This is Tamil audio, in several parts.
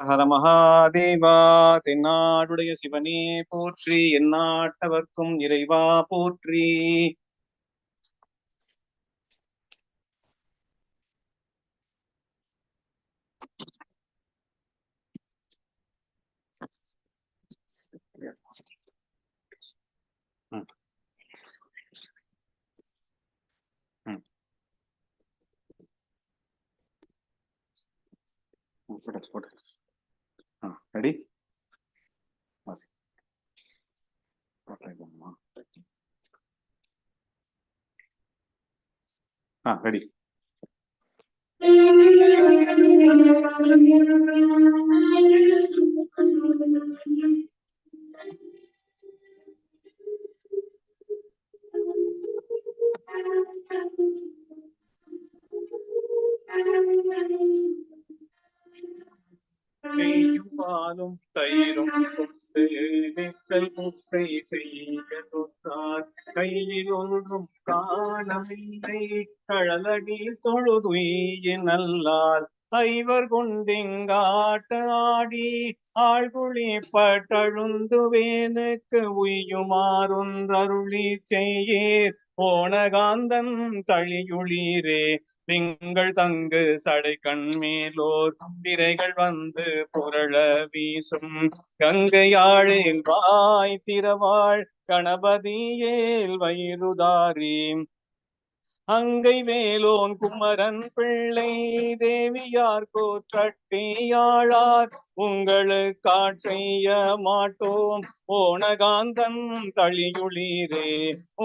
ஹர மகாதேவா தென்னாடுடைய சிவனே போற்றி எந்நாட்டவர்க்கும் இறைவா போற்றி ம். ம். ம், போடு, போடு. ஆ, நெய்யும் பாலும் தயிரும் கொண்டு நெக்கல் முட்டை செய்ய தொட்டார். கையில் ஒன்றும் காணமில்லை. கழலடி தொழுதுய நல்லார். ஐவர் கொண்டிங்காட்ட ஆடி ஆழ்குழி பட்டழுந்துவேனுக்கு உய்யுமாறொன்றருளி செய்யேர். ஓணகாந்தன் தழியுளீரே. திங்கள் தங்கு சடை கண்மேலோர் திரைகள் வந்து புரள வீசும். கங்கையாழில் வாய் திறவாள் கணபதியேல் வயிறுதாரி. அங்கை வேலோன் குமரன் பிள்ளை தேவியார் காட்டியாழார் உங்களுக்கு செய்ய மாட்டோம் ஓணகாந்தன் தளியுளீரே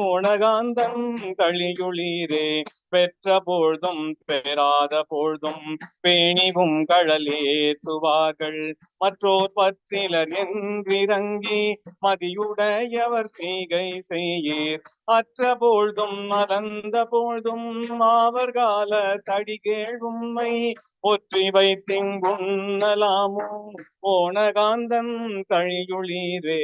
ஓணகாந்தன் தளியுளீரே பெற்ற பொழுதும் பெறாத பொழுதும் பேணிவும் கடலேத்துவார்கள். மற்றோர் பற்றிலர் என்றிறங்கி மதியுடையவர் செய்கை செய்யீர். அற்ற பொழுதும் மறந்த பொழுதும் அவர் கால தடிகேள் உம்மை ஒற்றி வைத்திங்குண்ணலாமோ ஓணகாந்தன் கழியுளீரே.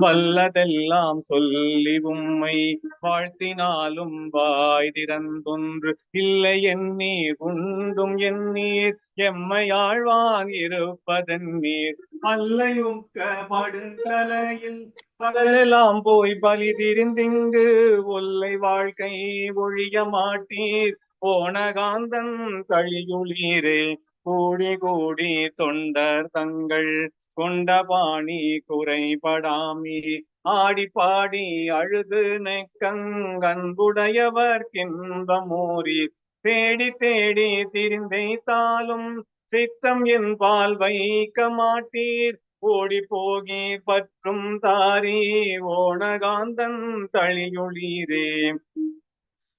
வல்லதெல்லாம் சொல்லி உம்மை வாழ்த்தினாலும் வாய் திறந்தொன்று இல்லை எண்ணீர் உண்டும் எண்ணீர். எம்மையாழ்வான் இருப்பதன் நீர். அல்லையுக்க படுந்தலையில் பகலெல்லாம் போய் பலி திரிந்திங்கு. ஒல்லை வாழ்க்கை ஒழிய மாட்டீர். போனகாந்தன் கழியுளீரே கூடி கூடி தொண்டர் தங்கள் கொண்ட பாணி குறைபடாமி ஆடி பாடி அழுது நெக்கங்கன்புடையவர் கிந்தமூரி தேடி தேடி திரிந்தைத்தாலும் சித்தம் என்பால் வைக்க மாட்டீர். ஓடி போகி பற்றும் தாரி ஓணகாந்தன் தளியொளீரே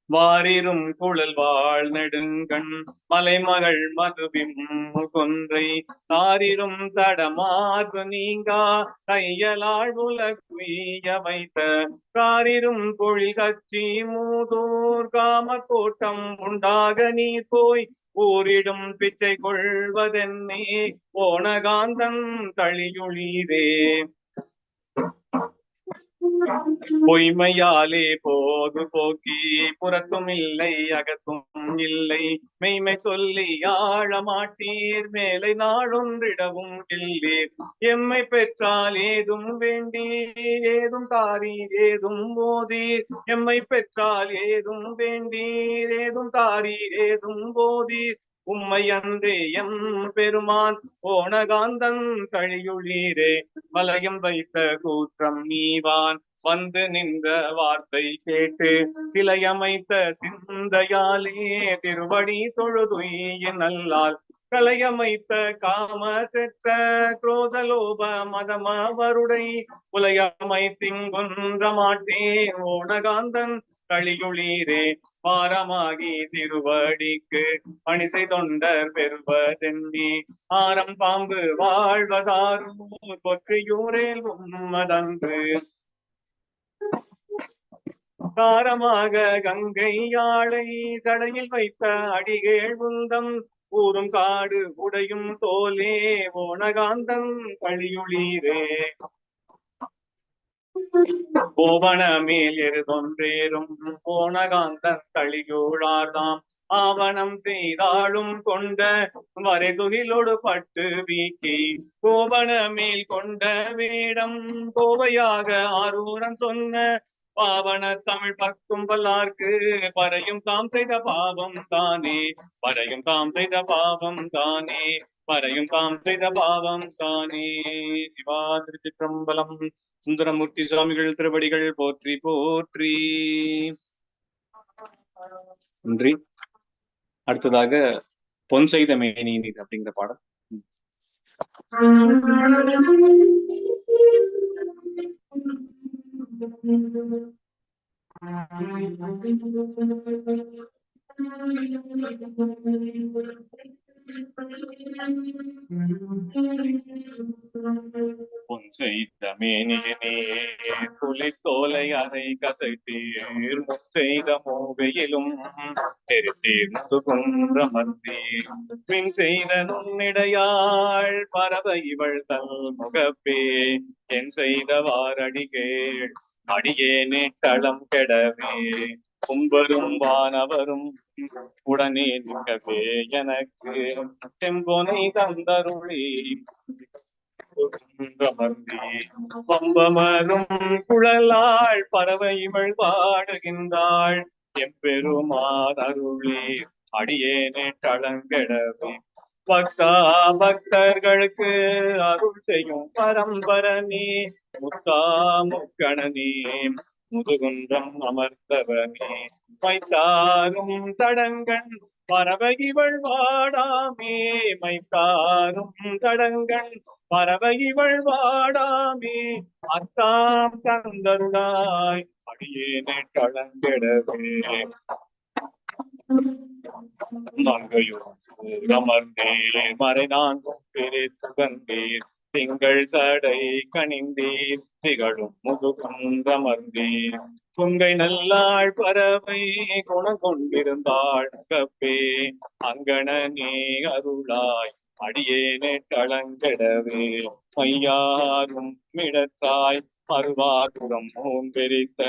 வாரிரும் குழல் வாழ் நெடுங்கண் மலைமகள் மதுவிம் கொன்றை தாரிரும் தடமாது நீங்கா தையலாள் உலகுய வைத்த காரிரும் பொழில் கச்சி மூதூர் காம கோட்டம் உண்டாக நீ போய் ஊரிடும் பிச்சை கொள்வதென்னே ஓணகாந்தன் தளியொளீரே பொய்மையாலே போகு போக்கி புறத்தும் இல்லை அகத்தும் இல்லை. மெய்மை சொல்லி ஆழமாட்டீர் மேலை நாளொன்றிடவும் இல்லீர். எம்மை பெற்றால் ஏதும் வேண்டீர் ஏதும் தாரீர் ஏதும் போதீர். எம்மை பெற்றால் ஏதும் வேண்டீர் ஏதும் தாரீர் ஏதும் போதீர். உம்மை அன்றே எம் பெருமான் போனகாந்தன் கழியுளீரே. வலயம் வைத்த கூற்றம் நீவான். வந்து நின்ற வார்த்தை கேட்டு சிலையமைத்த சிந்தையாலே திருவடி தொழுதுயின் நல்லால் கலையமைத்த காம செற்ற குரோதலோப மதம மதமவருடை உலகமைத்திங்குன்ற மாட்டேன் ஓடகாந்தன் கழியுளீரே பாரமாகி திருவடிக்கு பணிசை தொண்டர் பெறுவதென்னே. ஆரம் பாம்பு வாழ்வதாரும் பொற்றியூரேல் உம்மதன்று. காரமாக கங்கை யாழை சடையில் வைத்த அடிகேள் உந்தம் ஊரும் காடு உடையும் தோலே ஓனகாந்தம் கழியுளீரே. கோவண எருதொன்றேறும் போனகாந்தன் கழியூழார்தாம் ஆவணம் செய்தாலும் கொண்ட வரைதுகிலோடு பட்டு வீக்கி கோவண மேல் கொண்ட வேடம் கோவையாக ஆரூரம் சொன்ன பாவன தமிழ் பக்கும் வல்லார்க்கு பறையும் தாம் செய்த பாவம் தானே. பறையும் தாம் செய்த பாவம் தானே. பறையும் தாம் செய்த பாவம் தானே. சிவா திருச்சிற்றம்பலம் சுந்தரமூர்த்தி சுவாமிகள் திருவடிகள் போற்றி போற்றி. நன்றி. அடுத்ததாக பொன் செய்த மேனி நீர் அப்படிங்கிற பாடல். you. செய்த மேனியனே புலித்தோலை அறை கசைத்தீர் முன் செய்த மோகையிலும் தெரித்தீர் முதுகுன்ற மந்தீர் பின் செய்த நுண்ணிடையாள் பறவை இவள் தல் முகப்பே என் செய்த செய்தவாரடிகேள் அடியே நேட்டளம் கெடவே கும்பரும் வானவரும் உடனே நிற்கவே எனக்கு செம்பொனை தந்தருளி. பம்பமரும் குழலாள் பறவை இவள் பாடுகின்றாள். எம்பெருமான் அருளே அடியேனே களங்கெடவே. பக்தா பக்தர்களுக்கு அருள் செய்யும் பரம்பரனே முத்தா முக்கணனே முதுகுன்றம் அமர்ந்தவனே. மைத்தாரும் தடங்கண் பறவைகள் வாடாமே மைத்தாரும் தடங்கண் பறவைகள் வாடாமே அத்தாம் தந்தருளாய். அடியேனே களங்கெடவே அமர்ந்தேன் மறை நான் பிரித்துகந்தீர் திங்கள் சடை கணிந்தீர் திகழும் முதுகுன்றமர்ந்தீர் குங்கை நல்லாள் பறவை குணம் கொண்டிருந்தாள் கப்பே அங்கணனே அருளாய் அடியேனே களங்கெடவே மையாரும் மிடத்தாய் பருவாதுரம் மூம்பெரித்த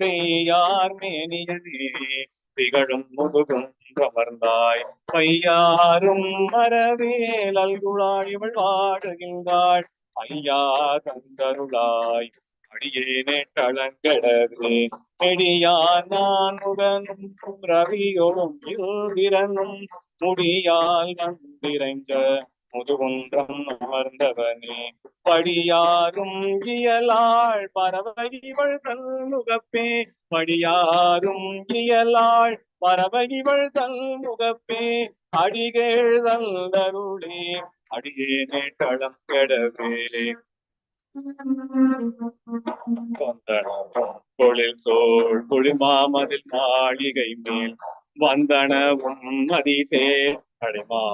செய்யார் மேனியனே திகழும் முதுகும் அமர்ந்தாய் பையாரும் மரவேல் அல்குழாய் இவள் வாடுகின்றாள் ஐயா தந்தருளாய். அடியேனே களங்கடவே நெடியார் நான் உடனும் ரவியோடும் இருந்திரனும் முடியால் வந்திரைந்த முதுகுன்றம் அமர்ந்தவனே. படியாரும் இயலாள் பறவைகள் தன்முகப்பே படியாரும் இயலாள் பறவைகள் தன்முகப்பே அடிகேள் தந்தருளே. அடியே நேட்டளம் கெடவே. தொழில் சோழ் குளிமாமதில் மாளிகை மேல் வந்தனவும் மதிசே அடைமா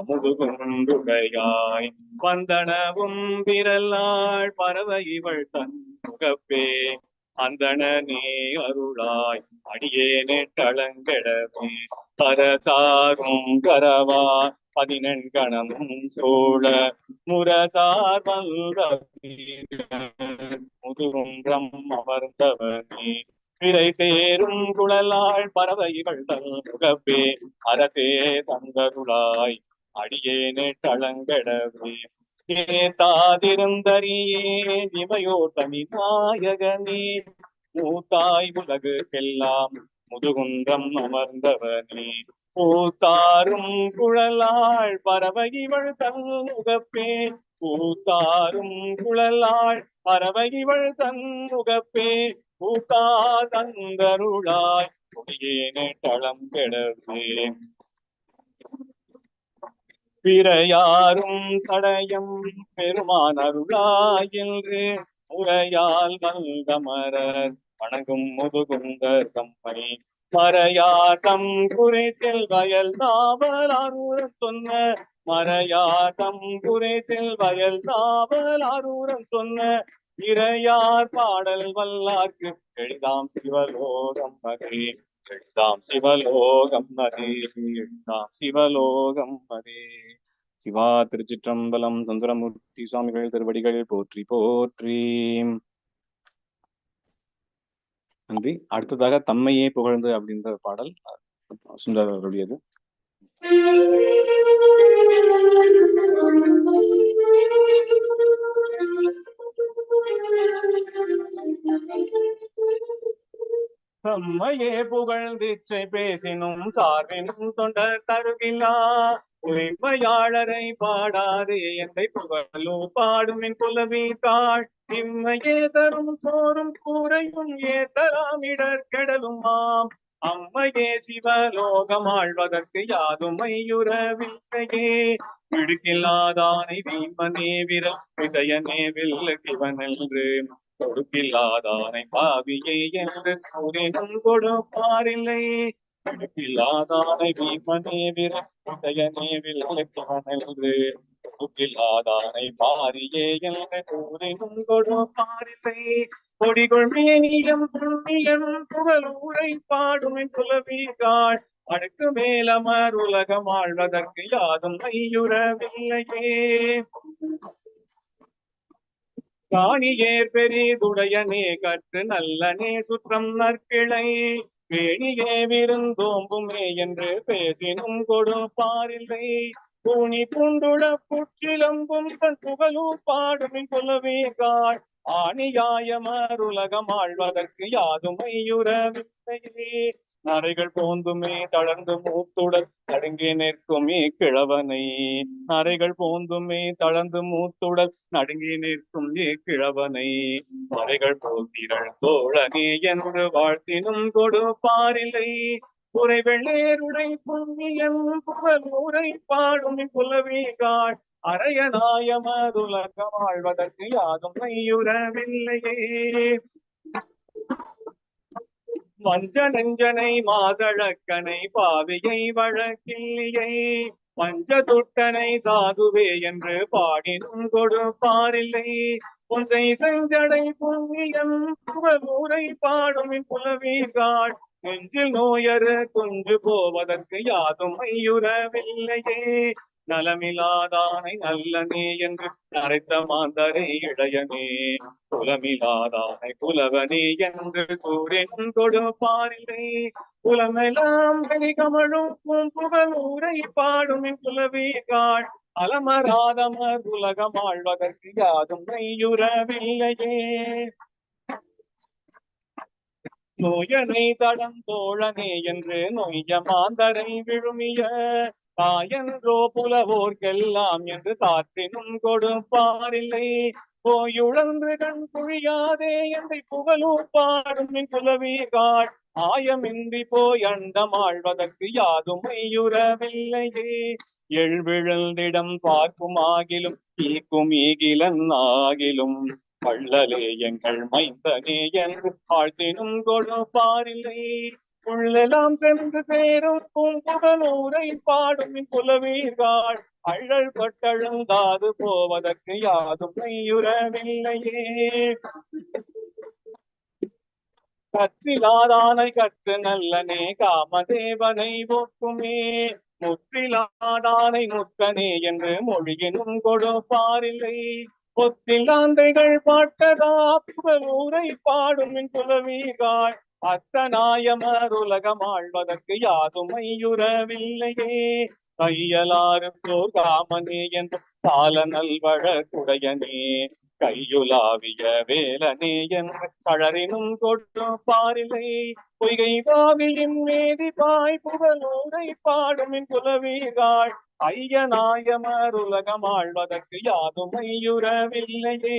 முதுகுண்டுடையாய் வந்தனவும் பிறல்லாள் பரவ இவள் தன் முகப்பே. அந்தணனே அருளாய் அடியேனே களங்கெடவே பரசாரும் கரவா பதினெண்கணமும் சோழ. முரசார் வந்த முதுகுன்றம் அமர்ந்தவனே. பிறை தேரும் குழலாள் பறவைகள் தன் முகப்பே அரசே தங்கருளாய் அடியேனே தளங்கடவே. ஏத்தாதிருந்தரியே இமையோ தனி நாயகனே மூத்தாய் உலகுக்கெல்லாம் முதுகுன்றம் அமர்ந்தவனே. பூத்தாரும் குழலாள் பறவைகள் தன் முகப்பே பூத்தாரும் குழலாள் பறவைகள் தன் முகப்பே பூத்தா தந்தருளாய் கொடியேனே களம் கெடவே. பிறையாரும் தடயம் பெருமான் அருளாய் என்று உரையால் வந்தமரர் வணங்கும் முதுகுந்தர் தம்மை. மறையாட்டம் குறைத்தில் வயல் தாவல் நாவலாரூரம் சொன்ன மறையாட்டம் குறைத்தில் வயல் தாவல் நாவலாரூரம் சொன்ன இறையார் பாடல் வல்லார்க்கு எழுதாம் சிவலோகம் மதே எழுதாம் சிவலோகம் மதே எழுதாம் சிவலோகம் மதே. சிவா திருச்சிற்றம்பலம் சுந்தரமூர்த்தி சுவாமிகள் திருவடிகள் போற்றி போற்றி. நன்றி. அடுத்ததாக தம்மையே புகழ்ந்து அப்படின்ற பாடல் சுந்தர் அவருடையது தம்மையே புகழ்ந்திச்சை பேசினும் சார்பினும் தொண்டர் தருகிலா. உரிமையாளரை பாடாதே எந்தை புகழோ பாடுமின் புலவி தாழ் இம்மையே தரும் போரும் கூரையும் ஏத்தலாம் இடர் கெடலுமாம் அம்மையே சிவலோகம் ஆழ்வதற்கு யாதும் மையுறவில்லையே இடுக்கில்லாதானை வீமனே விரல் விசயனே வில்ல சிவன் என்று கொடுப்பில்லாதானை பாவியே என்று கூறினும் கொடுப்பாரில்லை. இல்லாதானை வீமனே விரம் விசயனே வில்ல சிவன் என்று துக்கில்லாதானை பாரியே என்று கூறினும் கொடுப்பாரில்லை கொடிகொள் மேனியம் புண்ணியம் புகழூரை பாடும் புலவீகாள் அடுக்கு மேலமர் உலகம் ஆழ்வதற்கு யாதும் மையுறவில்லையே. காணியேர் பெரிதுடையனே கற்று நல்லனே சுற்றம் நற்கிளை. வேணியே விருந்தோம்புமே என்று பேசினும் கொடு பாரில்லை பூனி பூண்டுள புற்றிலம்பும் கண் புகழூர் பாடும் புலவே காள் ஆணியாயமருலகம் ஆழ்வதற்கு யாதும் மையுறவில்லையே நரைகள் போந்துமே தளர்ந்து மூத்துடன் நடுங்கே நிற்குமே கிழவனை. நரைகள் போந்துமே தளர்ந்து மூத்துடன் நடுங்கே நிற்கும் ஏ கிழவனை. மறைகள் போல் திரள் தோழனே என்று வாழ்த்தினும் கொடுப்பாரில்லை. உரை வெள்ளேருடை புண்ணியன் புகழூரை பாடும் புலவிகாள் அரையநாயமதுலகம் வாழ்வதற்கு யாதும் மையுறவில்லையே வஞ்ச நெஞ்சனை மாதழக்கனை பாவியை வழக்கில்லையை. பஞ்சதுட்டனை சாதுவே என்று பாடினும் கொடுப்பாரில்லை. ஒன்றை செஞ்சடை புண்ணியம் புகழூரை பாடும் புலவீர்கள் கொஞ்சு நோயறு குஞ்சு போவதற்கு யாதும் ஐயுறவில்லையே. நலமில்லாதானை நல்லனே என்று நரைத்த மாந்தரே இடையனே குலமில்லாதானை புலவனே என்று கூறின் கொடுப்பாரில்லை. குலமெல்லாம் கமழும் புகழூரை பாடும் புலவீகாள் அலமராதமர் உலகம் ஆழ்வதற்கு யாதும் ஐயுறவில்லையே. நோயனை தடந்தோழனே என்று நொய்ய மாந்தரை விழுமிய தாயன்றோ புலவோர்க்கெல்லாம் என்று சாற்றினும் கொடுப்பாரில்லை. போயுழன்று கண் புழியாதே எந்தை புகழும் பாடும் புலவீகாள் ஆயமின்றி போய் அண்டமாழ்வதற்கு யாதும் மையுறவில்லையே எழுவிழந்திடம் பார்க்கும் ஆகிலும் ஈக்கும் ஈகிலன் ஆகிலும் வள்ளலே எங்கள் மைந்தனே என்று ஆழ்த்தினும் கொடுப்பாரில்லை உள்ளெல்லாம் சென்று சேரும் பூம்புகலூரை பாடும் புலவீர்கள் அழல் பட்டழுந்தாது போவதற்கு யாதும் மையுறவில்லையே கற்றிலாதானை கற்று நல்லனே காமதேவனை போக்குமே முற்றிலாதானை முக்கனே என்று மொழியினும் கொடுப்பாரில்லை ஒத்திலாந்தைகள் பாட்டதா? புகழூரை பாடும் புலவீகாய் அத்தநாயமர் உலகம் ஆழ்வதற்கு யாதும் ஐயுறவில்லையே. கையலாருக்கோ காமனே என்ற சால நல்வழக்குடையனே கையுலாவிய வேலனே என்று பழரினும் கொட்டும் பாரிலை. பொய்கை பாவியின் மேதி பாய் புகழூரை பாடும் புலவீகாள் ஐயநாயமர் உலகம் ஆழ்வதற்கு யாதும் ஐயுறவில்லையே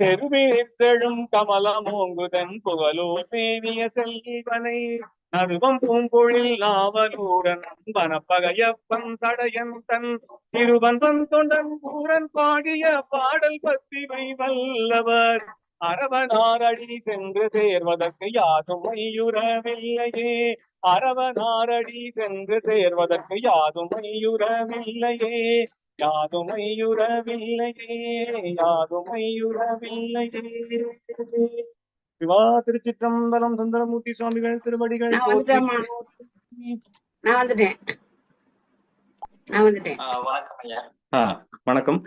தெருவிழித்தெழும் கமலமோங்குதன் புகழோ சேவிய செல்வனை நருவம் பூம்பொழில் நாவலூரன் வனப்பகையப்பன் சடையன் தன் சிறுவன் தொண்டன் பூரன் பாடிய பாடல் பத்திவை வல்லவர். அரவனாரடி சென்று சேர்வதற்கு யாதும் ஐயுறவில்லையே. அரவனாரடி சென்று சேர்வதற்கு யாதும் ஐயுறவில்லையே. யாதும் ஐயுறவில்லையே யாதும் ஐயுறவில்லையே. சிவா திருச்சிற்றம்பலம் சுந்தரமூர்த்தி சுவாமிகள் திருவடிகள் நான் வந்துட்டேன். நான் வந்துட்டேன். வணக்கம் ஐயா. வணக்கம்.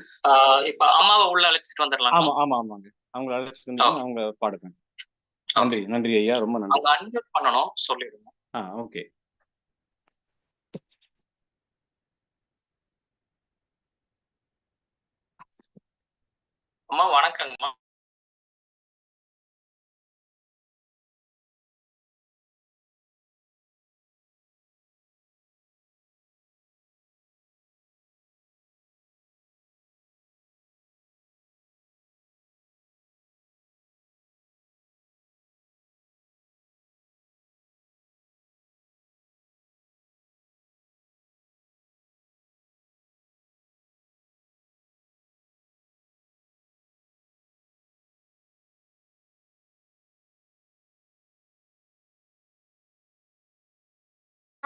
இப்ப அம்மாவை உள்ள அழைச்சிட்டு வந்துடலாம் ஆமா ஆமா ஆமாங்க. அவங்கள அழைச்சிட்டு அவங்க பாடுங்க நன்றி நன்றி ஐயா ரொம்ப நன்றி. அன்மியூட் பண்ணணும் சொல்லிடுங்க. ஆ ஓகே. அம்மா வணக்கங்கம்மா.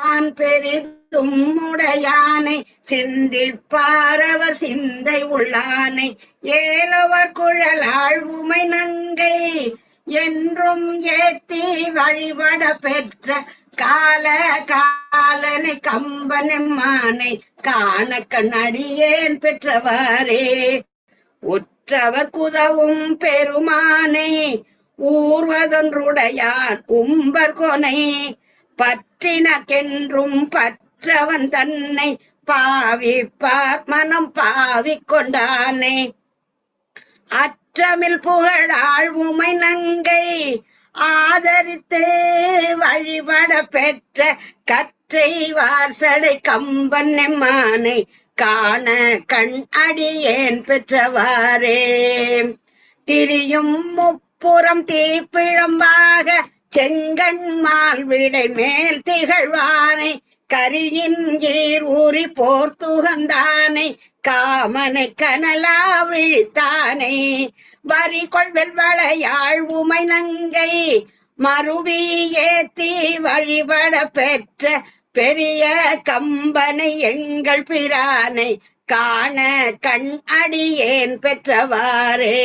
நான் பெரிதும் உடையானை சிந்திப்பாரவர் சிந்தை உள்ளானை ஏலவர் குழல் ஆழ்வுமை நங்கை என்றும் ஏத்தி வழிபட பெற்ற கால காலனை கம்பனம்மானை காண கண்ணடியேன் பெற்றவாரே. உற்றவர் குதவும் பெருமானை ஊர்வதொன்றுடையான் உம்பர் கொனை பற்ற பற்றினக்கென்றும் பற்றவன் தன்னை பாவிப்பார் மனம் பாவிக் கொண்டானே அற்றமில் புகழாள் உமை நங்கை ஆதரித்து வழிபட பெற்ற கற்றை வார்சடை கம்பன் எம்மானை காண கண் அடியேன் பெற்றவாரே திரியும் முப்புறம் தீப்பிழம்பாக செங்கண்மால் விடை மேல் திகழ்வானை கரியின் ஏர் ஊறி போர்த்துகந்தானை காமனை கனலா விழித்தானை. வரி கொள்வெல் வளையாழ் உமை நங்கை மருவி ஏத்தி வழிபட பெற்ற பெரிய கம்பனை எங்கள் பிரானை காண கண் அடியேன் பெற்றவாறே.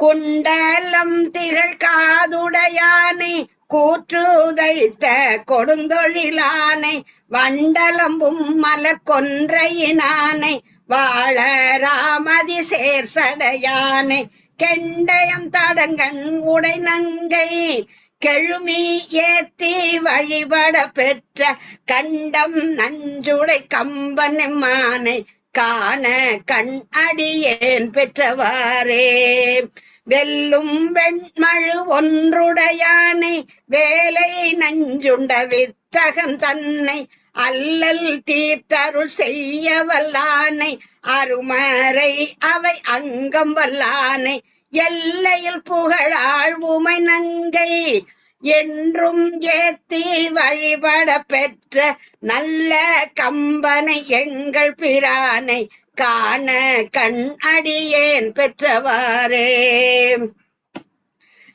குண்டலம் திகழ் காதுடையானை கூற்றுதைத்த கொடுந்தொழிலானை வண்டலம்பும் மலர் கொன்றையினானை வாழ ராமதி சேர் கெண்டயம் தடங்கண் உடை நங்கை கெழுமி ஏத்தி வழிபட பெற்ற கண்டம் நஞ்சுடை கம்பன் மானை காண கண் அடியேன் பெற்றவாறே. வெல்லும் வெண்மழு ஒன்றுடையானை வேலை நஞ்சுண்ட வித்தகம் தன்னை அல்லல் தீர்த்தருள் செய்ய வல்லானை அருமறை அவை அங்கம் வல்லானை எல்லையில் புகழாழ்வுமை நங்கை என்றும் ஏத்தி வழிபட பெற்ற நல்ல கம்பனை எங்கள் பிரானை காண கண் அடியேன் பெற்றவாறே.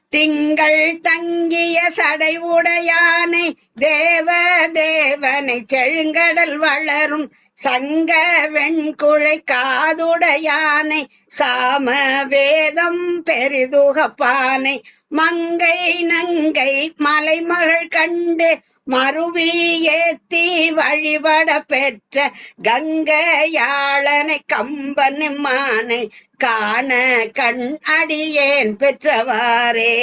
திங்கள் தங்கிய சடை உடையானை தேவ தேவனை செழுங்கடல் வளரும் சங்க வெண்குழை காதுடையானை சாம வேதம் பெரிதுகப்பானை மங்கை நங்கை மலைமகள் கண்டு மறுவி ஏத்தி வழிபட பெற்ற கங்கையாளனை கம்பன் மானை காண கண் அடியேன் பெற்றவாறே.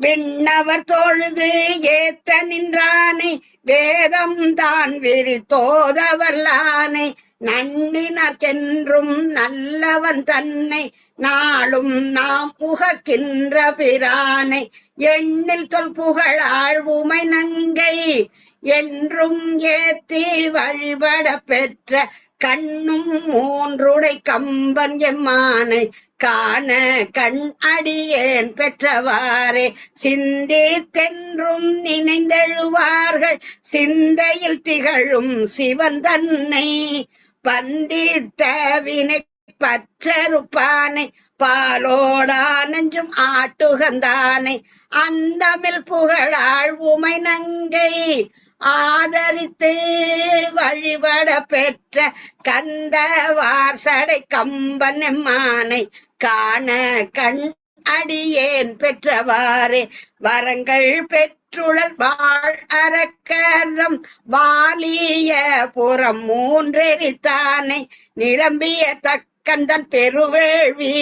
விண்ணவர் தொழுது ஏத்த நின்றானை வேதம் தான் விரி தோதவர்லானை நன்னினர்க்கென்றும் நல்லவன் தன்னை நாளும் நாம் புகக்கின்ற பிரானை எண்ணில் தொல் புகழாழ்வுமை நங்கை என்றும் ஏத்தி வழிபட பெற்ற கண்ணும் மூன்றுடை கம்பன் எம்மானை காண கண் அடியேன் பெற்றவாறே. சிந்தித்தென்றும் நினைந்தெழுவார்கள் சிந்தையில் திகழும் சிவன் தன்னை பந்தித்த வினை பற்றறுப்பானை பாலோடா நெஞ்சும் ஆட்டுகந்தானை அந்தமில் புகழாள் உமை நங்கை ஆதரித்து வழிபட பெற்ற கந்த வார்சடை கம்பன் எம்மானை காண கண் அடியேன் பெற்றவாறே வரங்கள் பெற்றுழல் வாழ் அறக்கரம் வாலிய புறம் மூன்றெரித்தானை நிரம்பிய தக்க கந்தன் பெருவேள்வி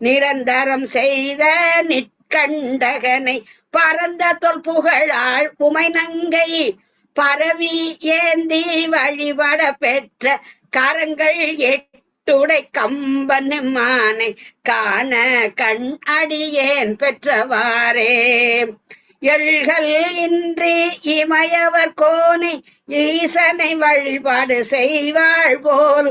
நிரந்தரம் செய்த நிற்கண்டகனை பரந்த தொல் புகழாள் உமை நங்கை பரவி ஏந்தி வழிபட பெற்ற கரங்கள் எட்டுடை கம்பன் மானை காண கண் அடியேன் பெற்றவாறே. எள்கள் இன்றி இமயவர் கோனை ஈசனை வழிபாடு செய்வாள் போல்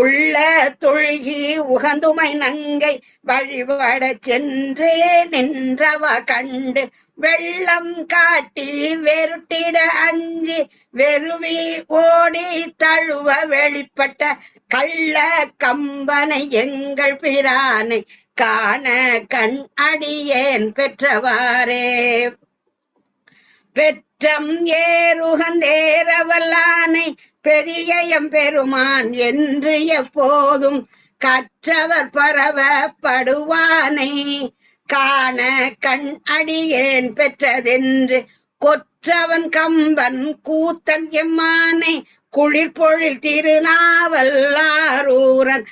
உள்ள துழ்கி உகந்துமை நங்கை வழிபட சென்று நின்றவ கண்டு வெள்ளம் காட்டி வெருட்டிட அஞ்சி வெறுவி ஓடி தழுவ வெளிப்பட்ட கள்ள கம்பனை எங்கள் பிரானை காண கண் அடியேன் பெற்றவாறே. பெற்றம் ஏறுகந்தேரவல்லானை பெரிய பெருமான் என்று எப்போதும் கற்றவர் பரவப்படுவானே. காண கண் அடியேன் பெற்றதென்று கொற்றவன் கம்பன் கூத்தன் எம்மானை. குளிர்பொழில் திருநாவல்லாரூரன்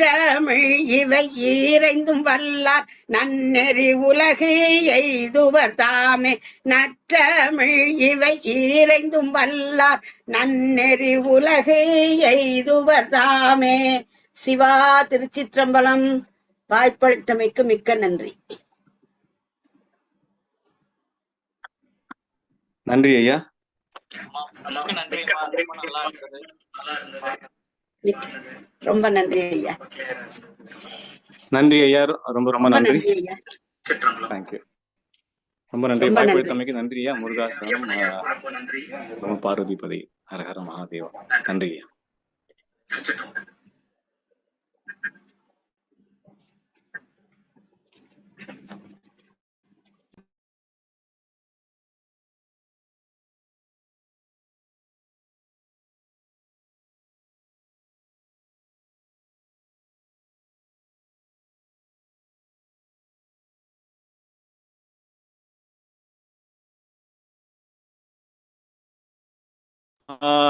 நற்றமிழ் இவை ஈரைந்தும் வல்லார். நன்னெறி உலகு எய்துவர் தாமே. நற்றமிழ் இவை ஈரைந்தும் வல்லார். நன்னெறி உலகு எய்துவர் தாமே. சிவா திருச்சிற்றம்பலம். வாய்ப்பளித்தமைக்கு மிக்க நன்றி. நன்றி ஐயா. நன்றி நல்லா இருந்தது. ரொம்ப நன்றி ஐயா. நன்றி ஐயா ரொம்ப ரொம்ப ரொம்ப நன்றி. தேங்க்யூ ரொம்ப நன்றி. ரொம்ப நன்றி. ஐயா. முருகாசனம் நம்ம பார்வதிபதி ஹரஹர மகாதேவா. நன்றி ஐயா.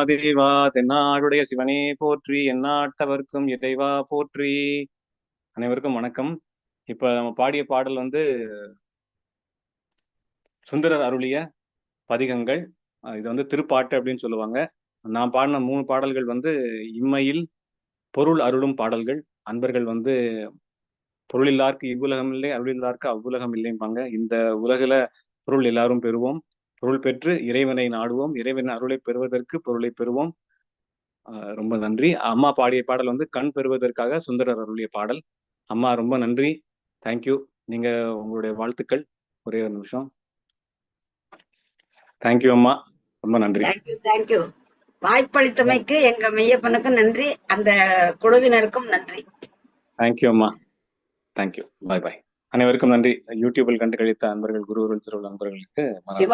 தேவா தென்னாடுடைய சிவனே போற்றி. எந்நாட்டவர்க்கும் இறைவா போற்றி. அனைவருக்கும் வணக்கம். இப்ப நம்ம பாடிய பாடல் வந்து சுந்தரர் அருளிய பதிகங்கள். இது வந்து திருப்பாட்டு அப்படின்னு சொல்லுவாங்க. நான் பாடின மூணு பாடல்கள் வந்து இம்மையில் பொருள் அருளும் பாடல்கள். அன்பர்கள் வந்து பொருள் இல்லாருக்கு இவ்வுலகம் இல்லை அருளில்லார்க்கு அவ்வுலகம் இல்லைம்பாங்க இந்த உலகில பொருள் எல்லாரும் பெறுவோம். பொருள் பெற்று இறைவனை நாடுவோம். இறைவன் அருளை பெறுவதற்கு பொருளை பெறுவோம். ரொம்ப நன்றி. அம்மா பாடிய பாடல் வந்து கண் பெறுவதற்காக சுந்தரர் அருளிய பாடல். அம்மா ரொம்ப நன்றி. தேங்க்யூ நீங்க உங்களுடைய வாழ்த்துக்கள். ஒரே ஒரு நிமிஷம். தேங்க்யூ அம்மா. ரொம்ப நன்றி. தேங்க்யூ தேங்க்யூ வாய்ப்பளித்தமைக்கு எங்க மெய்யப்பனுக்கு நன்றி. அந்த குழுவினருக்கும் நன்றி. தேங்க்யூ அம்மா. தேங்க்யூ பாய் பாய் அனைவருக்கும் நன்றி. யூடியூபில் கண்டு கழித்த அன்பர்கள் குருவர்கள் அன்பர்களுக்கு மன சிவா